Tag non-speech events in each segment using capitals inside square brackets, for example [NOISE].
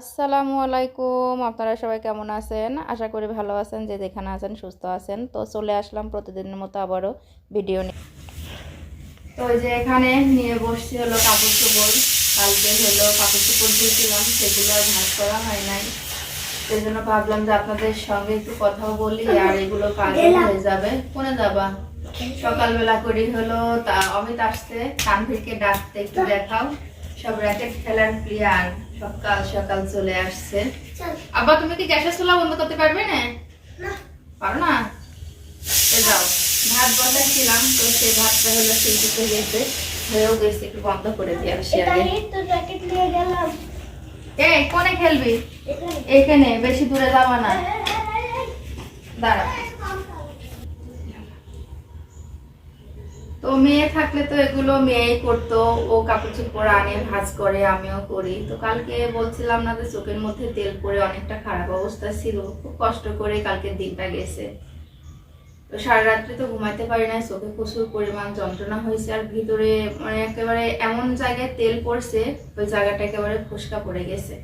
আসসালামু আলাইকুম। আপনারা সবাই কেমন আছেন? আশা করি ভালো আছেন যে যেখানে আছেন সুস্থ আছেন। তো চলে আসলাম প্রতিদিনের মতো আবারও ভিডিও নিয়ে। তো যে এখানে নিয়ে বসছি হলো কাপড় চোপড়। কালকে হলো কাপড় চোপড় দিয়েছিলাম সেগুলো আর ভাগ করা হয় নাই। সেই জন্য ভাবলাম যে আপনাদের সঙ্গে একটু কথাও বলি আর এগুলো কাজ হয়ে যাবে। কোনে যাবা। সকালবেলা করি হলো তা অমিত আসছে কানভীরকে ডাকতে একটু দেখাও। সব র্যাকেট খেলার প্লেয়ার সকাল সকাল চলে আসছে। আবার তুমি কি গ্যাসের চুলা বন্ধ করতে পারবে না? পারো না? যাও ভাত বসাচ্ছিলাম তো সেই ভাতটা হলো সেই দিকে গেছে। হয়েও গেছে একটু বন্ধ করে দিয়ে আসি আগে। এই কোনে খেলবি? এখানে। বেশি দূরে যাবা না। দাঁড়া। তো মেয়ে থাকলে তো এগুলো মেয়েই করতো, ও কাপড় চোপড় আনে, ভাজ করে, আমিও করি। তো কালকে বলছিলাম না যে চোখের মধ্যে তেল পড়ে অনেকটা খারাপ অবস্থা ছিল, খুব কষ্ট করে কালকের দিনটা গেছে। তো সারা রাত্রে তো ঘুমাইতে পারি না চোখে প্রচুর পরিমাণ যন্ত্রণা হয়েছে, আর ভিতরে মানে একেবারে এমন জায়গায় তেল পড়ছে, ওই জায়গাটা একেবারে ফুসকা পড়ে গেছে।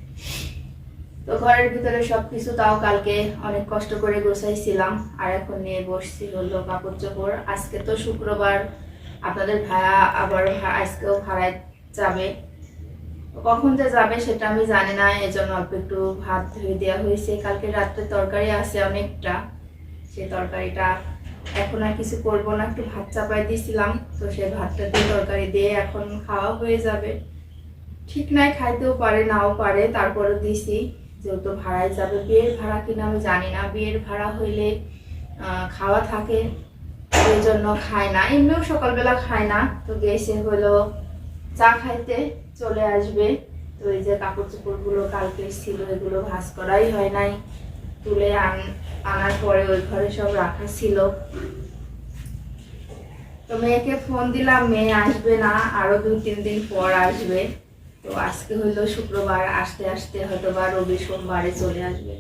তো ঘরের ভিতরে সবকিছু তাও কালকে অনেক কষ্ট করে গোছাইছিলাম, আর এখন নিয়ে বসছি হলো কাপড় চোপড় আজকে তো শুক্রবার আপনাদের ভাড়া আবার আজকেও ভাড়ায় যাবে। কখন যে যাবে সেটা আমি জানি না, এজন্য অল্প একটু ভাত ধুয়ে দেওয়া হয়েছে। কালকে রাত্রে তরকারি আছে অনেকটা সেই তরকারিটা এখন আর কিছু করব না, একটু ভাত চাপাই দিয়েছিলাম তো সেই ভাতটা দিয়ে তরকারি দিয়ে এখন খাওয়া হয়ে যাবে। ঠিক নাই, খাইতেও পারে, নাও পারে তারপরে দিছি। যেহেতু ভাড়ায় যাবে, বিয়ের ভাড়া কিনা আমি জানি না। বিয়ের ভাড়া হইলে খাওয়া থাকে। জন্য খায় না। এমনিও সকালবেলা খায় না। তো গেছে হলো চা খাইতে চলে আসবে। তো এই যে কাপড় চোপড়গুলো কালকে ছিল, এগুলো ভাঁজ করাই হয় নাই। তুলে আন আনার পরে ওই ঘরে সব রাখা ছিল। তো মেয়েকে ফোন দিলাম, মেয়ে আসবে না। আরও দুই, তিন দিন পর আসবে। তো আজকে হইল শুক্রবার, আসতে আসতে হয়তো বা রবি সোমবারে চলে আসবে।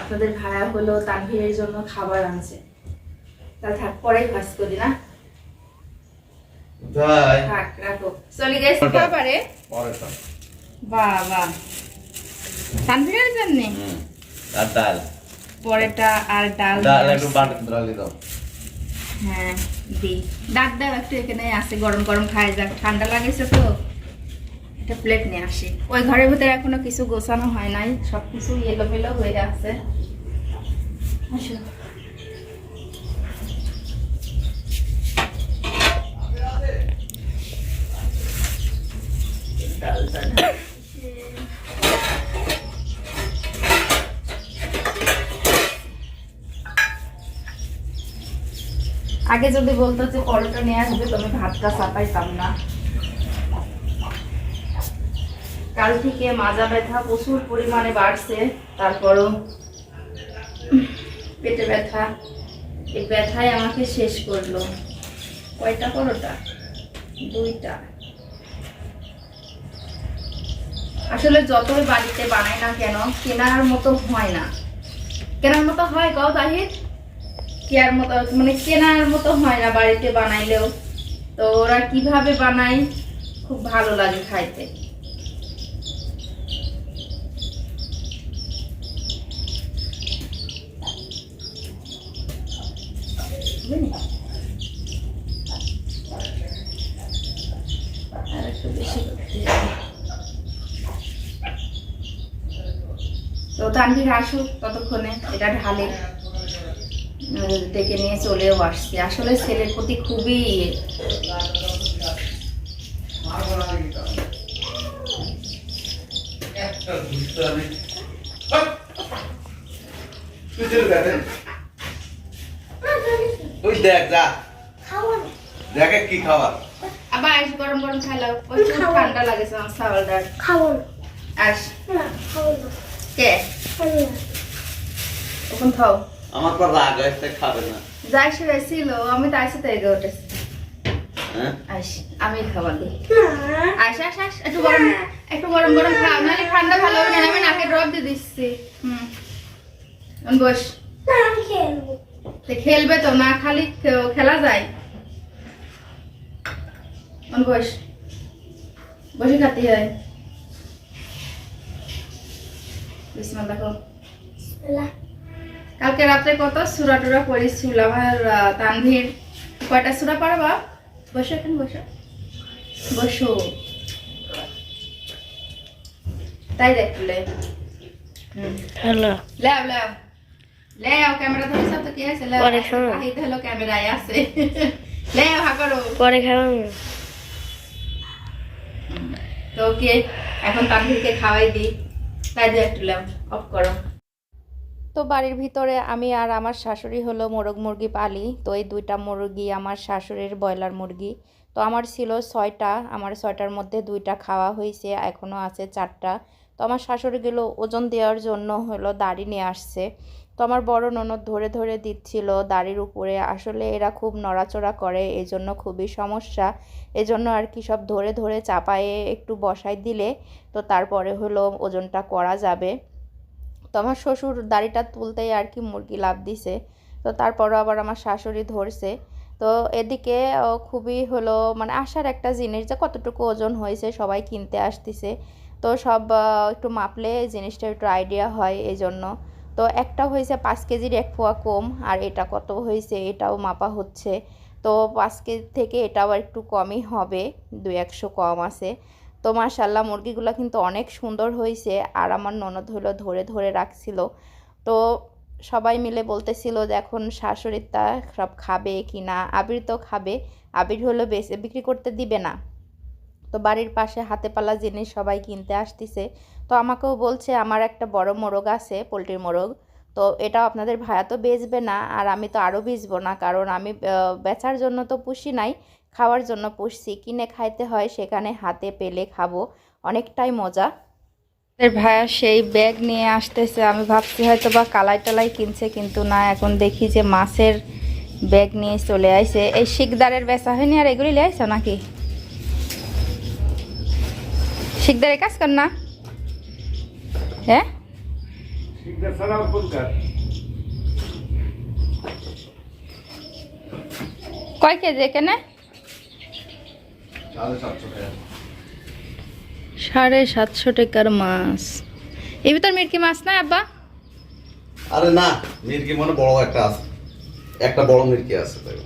আপনাদের ভাড়া হলো তানভীরের জন্য খাবার আনছে। তা থাক পরেই ভাস করি না? থাক রাখো। চলে গেছে খাবারে পরেরটা। বাবা। তানভীরের জন্য? আর ডাল। পরেটা আর ডাল ডাল একটু বাটি ডালি দাও। হ্যাঁ দি ডাক দাও একটু এখানে আসে গরম গরম যাক। ঠান্ডা লাগেছে তো। একটা প্লেট নিয়ে আসি। ওই ঘরের ভিতরে এখনও কিছু গোছানো হয় নাই সব কিছু এলোমেলো হয়ে আছে। আসো। আগে যদি বলতো যে পরোটা নিয়ে আসবে তুমি ভাতটা চাপাইতাম না। কাল থেকে মাজা ব্যথা প্রচুর পরিমাণে বাড়ছে, তারপরও পেটে ব্যথা। এই ব্যথায় আমাকে শেষ করল। কয়টা পরোটা? দুইটা। আসলে যতই বাড়িতে বানায় না কেন, কেনার মতো হয় না। কেনার মতো হয় কও তাহির? কেয়ার মতো মানে কেনার মতো হয় না বাড়িতে বানাইলেও। তো ওরা কীভাবে বানায়? খুব ভালো লাগে খাইতে বুঝলি? আর একটু বেশি করতে হবে। তো তানভীর আসুক ততক্ষণে এটা ঢালে ডেকে নিয়ে চলেও আসছি। আসলে ছেলের প্রতি খুবই ইয়ে। দেখ যা। দেখে কি খাবার আবার আইস গরম গরম খাইলাম ঠান্ডা লাগেছে আমার চাউলটা আস। কে? ওখান খাও। আমার পর রাগ আসতে খাবে না। যাই সে ছিল আমি তার সাথে এগে উঠেছি। হ্যাঁ? আমি খাবার আস আস আস একটু গরম একটু গরম গরম খাও নাহলে ঠান্ডা ভালো হবে না আমি নাকে ড্রপ দিয়ে দিচ্ছি। হুম। বস। খেলবে। তো না খালি খেলা যায়। বস। বসে খাতে হয়। বিসমিল্লাহ করো কালকে রাত্রে কত সুরা টুরা পড়েছিল আমার তানভীর। কয়টা সুরা পারবা বসো এখন বসো। বসো। তাই দেখলে হুম। হ্যালো। লেও লেও লেও ক্যামেরা ধরেছ তো কি আছে? লেও পরে খাব। এই হলো ক্যামেরায় আছে। [LAUGHS] লেও হা করো। পরে খাবেন তো ওকে এখন তানভীরকে খাওয়াই দিই। একটু ল্যাম্প অফ করো। তো বাড়ির ভিতরে আমি আর আমার শাশুড়ি হলো মোরগ মুরগি পালি, তো এই দুইটা মুরগি আমার শাশুড়ির ব্রয়লার মুরগি। তো আমার ছিল ছয়টা, আমার ছয়টার মধ্যে দুইটা খাওয়া হয়েছে এখনও আছে চারটা। তো আমার শাশুড়িগুলো ওজন দেওয়ার জন্য হলো দাড়ি নিয়ে আসছে। আমার বড় ননদ ধরে ধরে দিচ্ছিল দাড়ির উপরে। আসলে এরা খুব নড়াচড়া করে এই জন্য খুবই সমস্যা। এজন্য আর কি সব ধরে ধরে চাপায়ে একটু বসাই দিলে তো তারপরে হলো ওজনটা করা যাবে। তো আমার শ্বশুর দাড়িটা তুলতেই আর কি মুরগি লাভ দিছে। তো তারপরও আবার আমার শাশুড়ি ধরছে। তো এদিকে খুবই হলো মানে আসার একটা জিনিস যে কতটুকু ওজন হয়েছে সবাই কিনতে আসতেছে। তো সব একটু মাপলে জিনিসটা একটু আইডিয়া হয় এই জন্য তো একটা হয়েছে পাঁচ কেজির এক পোয়া কম, আর এটা কত হয়েছে এটাও মাপা হচ্ছে। তো পাঁচ কেজি থেকে এটাও একটু কমই হবে দু একশো কম আছে। তো মাশাল্লাহ মুরগিগুলো কিন্তু অনেক সুন্দর হয়েছে, আর আমার ননদ হলো ধরে ধরে রাখছিল। তো সবাই মিলে বলতেছিল যে এখন শাশুড়িটা সব খাবে কি না আবির তো খাবে, আবির হলো বেশি বিক্রি করতে দিবে না। তো বাড়ির পাশে হাতে পালা জিনিস সবাই কিনতে আসতেছে। তো আমাকেও বলছে, আমার একটা বড় মোরগ আছে, পোলট্রির মোরগ। তো এটাও আপনাদের ভায়া তো বেচবে না, আর আমি তো আরও বেচবো না। কারণ আমি বেচার জন্য তো পুষি নাই, খাওয়ার জন্য পুষছি। কিনে খাইতে হয়, সেখানে হাতে পেলে খাব। অনেকটাই মজা। ভাইয়া সেই ব্যাগ নিয়ে আসতেছে। আমি ভাবছি হয়তো বা কালাই টালাই কিনছে, কিন্তু না, এখন দেখি যে মাছের ব্যাগ নিয়ে চলে আইছে। এই শিকদারের বেচা হয়নি, আর এগুলি লিয়ে নাকি? শিকদারের কাজ কর না। হ্যাঁ কয় কেজি এখানে? সাড়ে সাতশো টাকার মাছ। এই ভিতর মিটকি মাছ না আব্বা? আরে না মির্কি মনে বড় একটা আছে। একটা বড় মির্কি আছে তাই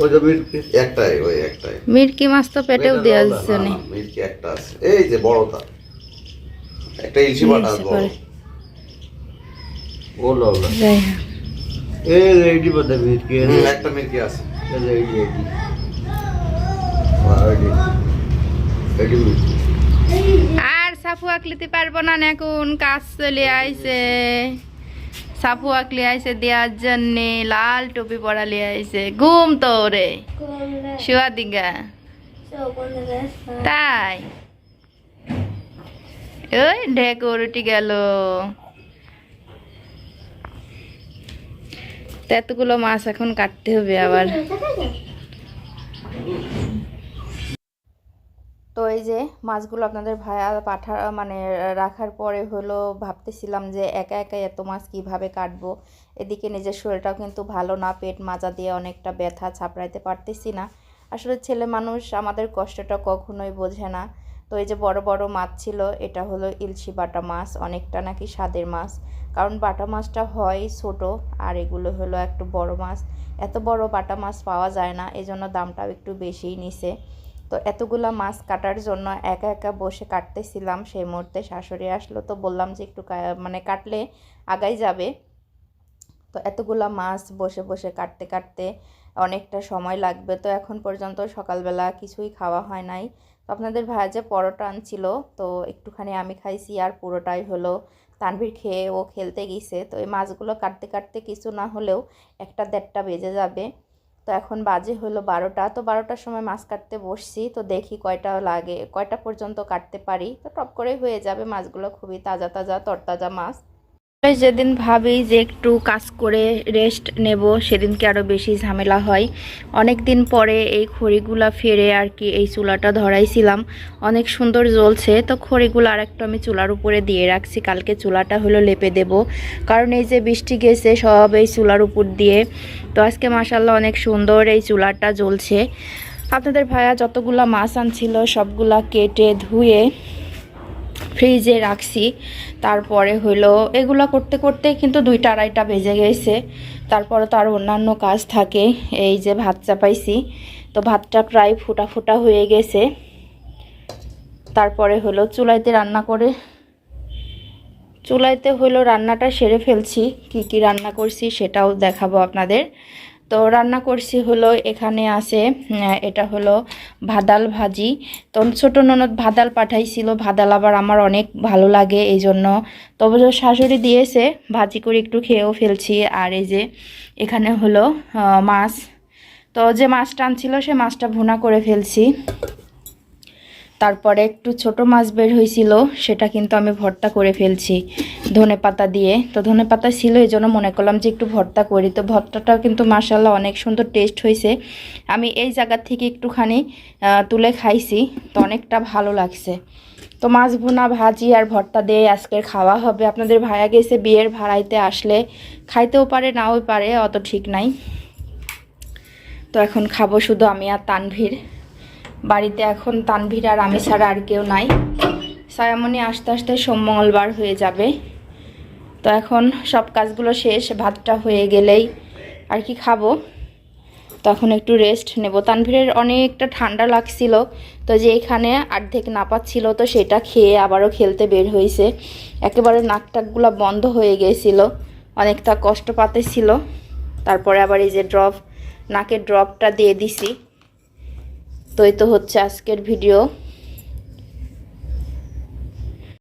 ওই যে মির্কি একটাই ওই একটাই। মিটকি মাছ তো পেটেও দেওয়া না, যাচ্ছে না, একটা আছে। এই যে বড়টা। একটা ইলশি বড়। ওলা ওলা। একটা মির্কি আছে। আর সাফু আকলিতে পারব না এখন কাজ চলে আইছে। সাফু আকলি আইছে দেওয়ার জন্যে লাল টুপি পরালি আইছে ঘুম তো রে। শিবা দিগা। তাই। ওই ঢেকুর উঠে গেল। তো এতগুলো মাছ এখন কাটতে হবে আবার। তো এই যে মাছগুলো আপনাদের ভায়া পাঠা মানে রাখার পরে হলো ভাবতেছিলাম যে একা একা এত মাছ কীভাবে কাটবো? এদিকে নিজের শরীরটাও কিন্তু ভালো না, পেট মাজা দিয়ে অনেকটা ব্যথা ছাপড়াইতে পারতেছি না। আসলে ছেলে মানুষ আমাদের কষ্টটা কখনোই বোঝে না। তো এই যে বড় বড় মাছ ছিল, এটা হলো ইলশি বাটা মাছ, অনেকটা নাকি স্বাদের মাছ। কারণ বাটা মাছটা হয় ছোট, আর এগুলো হলো একটু বড় মাছ। এত বড় বাটা মাছ পাওয়া যায় না, এজন্য দামটাও একটু বেশিই নিছে। তো এতগুলা মাছ কাটার জন্য একা একা বসে কাটতেছিলাম, সেই মুহূর্তে শাশুড়ি আসলো তো বললাম যে একটু মানে কাটলে আগাই যাবে। তো এতগুলা মাছ বসে বসে কাটতে কাটতে অনেকটা সময় লাগবে, তো এখন পর্যন্ত সকালবেলা কিছুই খাওয়া হয় নাই। তো আপনাদের ভাইয়া যে পরোটা আনছিল, তো একটুখানি আমি খাইছি আর পুরোটাই হলো তানভীর খেয়ে ও খেলতে গেছে। তো এই মাছগুলো কাটতে কাটতে কিছু না হলেও একটা দেড়টা বেজে যাবে। তো এখন বাজে হলো বারোটা। তো বারোটার সময় মাছ কাটতে বসছি। তো দেখি কয়টা লাগে, কয়টা পর্যন্ত কাটতে পারি। তো টপ করে হয়ে যাবে মাছগুলো খুবই তাজা তাজা, তরতাজা মাছ। যেদিন ভাবি যে একটু কাজ করে রেস্ট নেব, সেদিনকে আরও বেশি ঝামেলা হয়। অনেক দিন পরে এই খড়িগুলা ফেরে আর কি এই চুলাটা ধরাইছিলাম। অনেক সুন্দর জ্বলছে, তো খড়িগুলো আর একটু আমি চুলার উপরে দিয়ে রাখছি। কালকে চুলাটা হলো লেপে দেব। কারণ এই যে বৃষ্টি গেছে, সব এই চুলার উপর দিয়ে। তো আজকে মাসাল্লাহ অনেক সুন্দর এই চুলাটা জ্বলছে। আপনাদের ভাইয়া যতগুলা মাছ আনছিল, সবগুলা কেটে ধুয়ে ফ্রিজে রাখছি। তারপরে হলো এগুলো করতে করতে কিন্তু দুইটা আড়াইটা বেজে গেছে। তারপরে তো আরও অন্যান্য কাজ থাকে। এই যে ভাত চাপাইছি। তো ভাতটা প্রায় ফুটা ফুটা হয়ে গেছে। তারপরে হলো চুলাইতে রান্না করে। চুলাইতে হলো রান্নাটা সেরে ফেলছি। কি কি রান্না করছি সেটাও দেখাবো আপনাদের। তো রান্না করছি হলো এখানে আছে এটা হলো ভাদাল ভাজি। তো ছোটো ননদ ভাদাল পাঠাইছিল, ভাদাল আবার আমার অনেক ভালো লাগে এই জন্য। তবে শাশুড়ি দিয়েছে, ভাজি করে একটু খেয়েও ফেলছি। আর এই যে এখানে হলো মাছ। তো যে মাছটা আনছিল সে মাছটা ভুনা করে ফেলছি। তারপরে একটু ছোট মাছ বের হয়েছিল, সেটা কিন্তু আমি ভর্তা করে ফেলছি ধনে পাতা দিয়ে। তো ধনে পাতা ছিল, এই জন্য মনে করলাম যে একটু ভর্তা করি। তো ভর্তাটাও কিন্তু মাসাল্লাহ অনেক সুন্দর টেস্ট হয়েছে। আমি এই জায়গা থেকে একটুখানি তুলে খাইছি, তো অনেকটা ভালো লাগছে। তো মাছ ভুনা, ভাজি আর ভর্তা দিয়ে আজকের খাওয়া হবে। আপনাদের ভাইয়া গেছে বিয়ের ভাড়াইতে আসলে, খাইতেও পারে, নাও পারে, অত ঠিক নাই। তো এখন খাব শুধু আমি আর তানভীর। বাড়িতে এখন তানভীর আর আমি ছাড়া আর কেউ নাই। সায়ামনি আস্তে আস্তে সোম মঙ্গলবার হয়ে যাবে। তো এখন সব কাজগুলো শেষ, ভাতটা হয়ে গেলেই আর কি খাব। তখন একটু রেস্ট নেব। তানভীরের অনেকটা ঠান্ডা লাগছিল, তো যে এখানে অর্ধেক নাপাচ্ছিল তো সেটা খেয়ে আবারও খেলতে বের হয়েছে। একেবারে নাক টাকগুলো বন্ধ হয়ে গিয়েছিল অনেকটা কষ্ট পাতেছিল তারপরে আবার এই যে ড্রপ নাকের ড্রপটা দিয়ে দিছি। তো এই তো হচ্ছে আজকের ভিডিও।